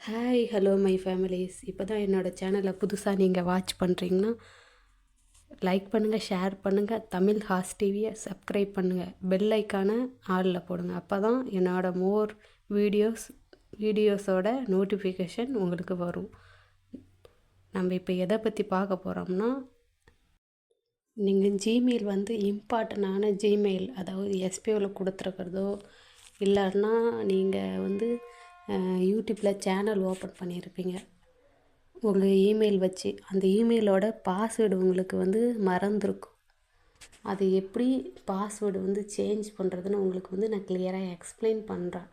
Hi hello my families இப்போ தான் என்னோடய சேனலை புதுசாக நீங்கள் வாட்ச் பண்ணுறீங்கன்னா லைக் பண்ணுங்கள் ஷேர் பண்ணுங்கள் தமிழ் ஹாஸ் டிவியை சப்ஸ்கிரைப் பண்ணுங்கள் பெல் ஐக்கானை ஆளில் போடுங்க. அப்போ தான் என்னோடய மோர் வீடியோஸ் வீடியோஸோட நோட்டிஃபிகேஷன் உங்களுக்கு வரும். நம்ம இப்போ எதை பற்றி பார்க்க போகிறோம்னா நீங்கள் ஜிமெயில் வந்து இம்பார்ட்டண்டான ஜிமெயில் அதாவது எஸ்பிஓவில் கொடுத்துருக்கிறதோ இல்லைன்னா நீங்கள் வந்து யூடியூப்பில் சேனல் ஓப்பன் பண்ணியிருப்பீங்க. உங்கள் இமெயில் வச்சு அந்த இமெயிலோட பாஸ்வேர்டு உங்களுக்கு வந்து மறந்துருக்கும். அது எப்படி பாஸ்வேர்டு வந்து சேஞ்ச் பண்ணுறதுன்னு உங்களுக்கு வந்து நான் கிளியராக எக்ஸ்பிளைன் பண்ணுறேன்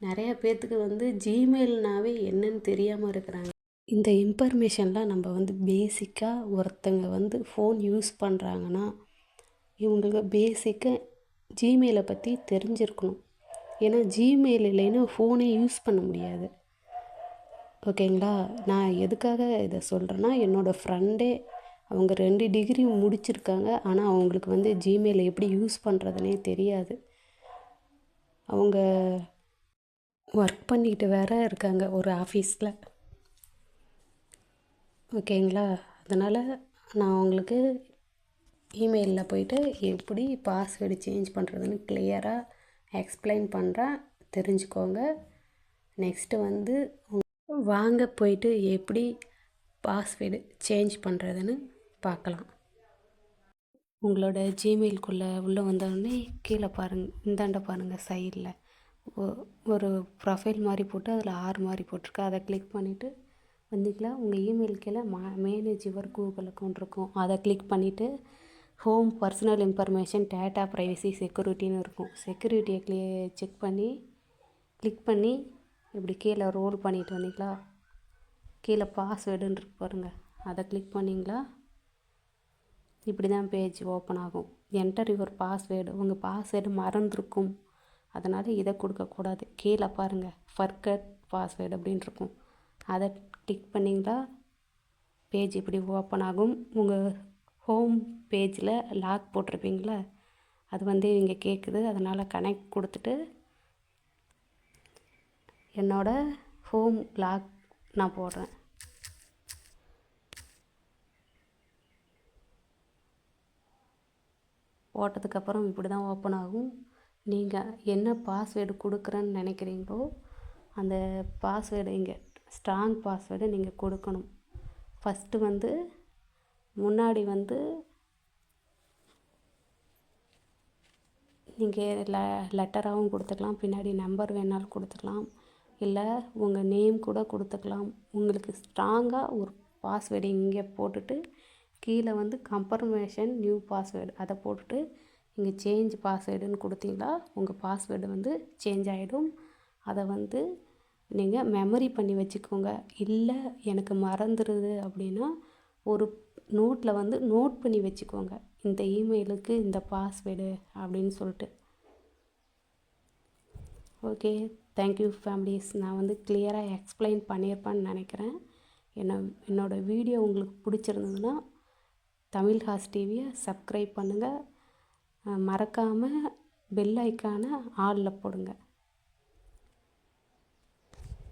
நிறையா பேர்த்துக்கு வந்து ஜிமெயில்னாவே என்னன்னு தெரியாமல் இருக்கிறாங்க. இந்த இன்ஃபர்மேஷன்லாம் நம்ம வந்து பேசிக்காக ஒருத்தங்க வந்து ஃபோன் யூஸ் பண்ணுறாங்கன்னா இவங்களுக்கு பேசிக்காக ஜிமெயிலை பற்றி தெரிஞ்சிருக்கணும். ஏன்னா ஜிமெயில் இல்லைன்னா ஃபோனே யூஸ் பண்ண முடியாது. ஓகேங்களா நான் எதுக்காக இதை சொல்கிறேன்னா என்னோடய ஃப்ரெண்டே அவங்க ரெண்டு டிகிரி முடிச்சிருக்காங்க. ஆனால் அவங்களுக்கு வந்து ஜிமெயில் எப்படி யூஸ் பண்ணுறதுனே தெரியாது. அவங்க ஒர்க் பண்ணிக்கிட்டு வேற இருக்காங்க ஒரு ஆஃபீஸில் ஓகேங்களா அதனால் நான் அவங்களுக்கு இமெயிலில் போயிட்டு எப்படி பாஸ்வேர்டு சேஞ்ச் பண்ணுறதுன்னு கிளியராக எக்ஸ்பிளைன் பண்ணுறேன் தெரிஞ்சுக்கோங்க. நெக்ஸ்ட்டு வந்து வாங்க போயிட்டு எப்படி பாஸ்வேர்டு சேஞ்ச் பண்ணுறதுன்னு பார்க்கலாம். உங்களோட ஜிமெயிலுக்குள்ளே உள்ளே வந்தோடனே கீழே பாருங்கள் இந்தாண்ட பாருங்கள் சைடில் ஒரு ப்ரொஃபைல் மாதிரி போட்டு அதில் ஆறு மாதிரி போட்டிருக்கு. அதை கிளிக் பண்ணிவிட்டு வந்தீங்களா? உங்கள் இமெயில் கீழே மா மேனேஜ் யுவர் கூகுள் அக்கௌண்ட் இருக்கும். அதை கிளிக் பண்ணிவிட்டு home personal information data privacy செக்யூரிட்டின்னு இருக்கும். செக்யூரிட்டியை க்ளி செக் பண்ணி கிளிக் பண்ணி இப்படி கீழே ரோல் பண்ணிட்டு வந்தீங்களா? கீழே பாஸ்வேர்டுன்னு இருக்கு பாருங்கள் அதை கிளிக் பண்ணிங்களா? இப்படி தான் பேஜ் ஓப்பன் ஆகும். என்டர் யுவர் பாஸ்வேர்டு உங்கள் பாஸ்வேர்டு மறந்துருக்கும். அதனால் இதை கொடுக்கக்கூடாது கீழே பாருங்கள் ஃபர்கட் பாஸ்வேர்டு அப்படின்னு இருக்கும். அதை கிளிக் பண்ணிங்களா? பேஜ் இப்படி ஓப்பன் ஆகும். உங்கள் ஹோம் பேஜில் லாக் போட்டிருப்பீங்களா? அது வந்து இங்கே கேட்குது அதனால் கனெக்ட் கொடுத்துட்டு என்னோடய ஹோம் லாக் நான் போடுறேன். போட்டதுக்கப்புறம் இப்படி தான் ஓப்பன் ஆகும். நீங்கள் என்ன பாஸ்வேர்டு கொடுக்குறேன்னு நினைக்கிறீங்களோ அந்த பாஸ்வேர்டு இங்கே ஸ்ட்ராங் பாஸ்வேர்டை நீங்கள் கொடுக்கணும். ஃபஸ்ட்டு வந்து முன்னாடி வந்து நீங்கள் லெ லெட்டராகவும் கொடுத்துக்கலாம். பின்னாடி நம்பர் வேணாலும் கொடுத்துக்கலாம். இல்லை உங்கள் நேம் கூட கொடுத்துக்கலாம். உங்களுக்கு ஸ்ட்ராங்காக ஒரு பாஸ்வேர்டு இங்கே போட்டுட்டு கீழே வந்து கம்பர்மேஷன் நியூ பாஸ்வேர்டு அதை போட்டுட்டு இங்கே சேஞ்ச் பாஸ்வேர்டுன்னு கொடுத்தீங்களா உங்கள் பாஸ்வேர்டு வந்து சேஞ்ச் ஆகிடும் அதை வந்து நீங்கள் மெமரி பண்ணி வச்சுக்கோங்க. இல்லை எனக்கு மறந்துடுது அப்படின்னா ஒரு நோட்டில் வந்து நோட் பண்ணி வச்சுக்கோங்க. இந்த இமெயிலுக்கு இந்த பாஸ்வேர்டு அப்படின்னு சொல்லிட்டு. ஓகே தேங்க்யூ ஃபேமிலிஸ் நான் வந்து கிளியராக எக்ஸ்பிளைன் பண்ணியிருப்பேன்னு நினைக்கிறேன். என்ன என்னோடய வீடியோ உங்களுக்கு பிடிச்சிருந்ததுன்னா தமிழ் ஹாஸ் டிவியை சப்ஸ்கிரைப் பண்ணுங்கள் மறக்காமல் பெல் ஐக்கானை ஆளில் போடுங்க.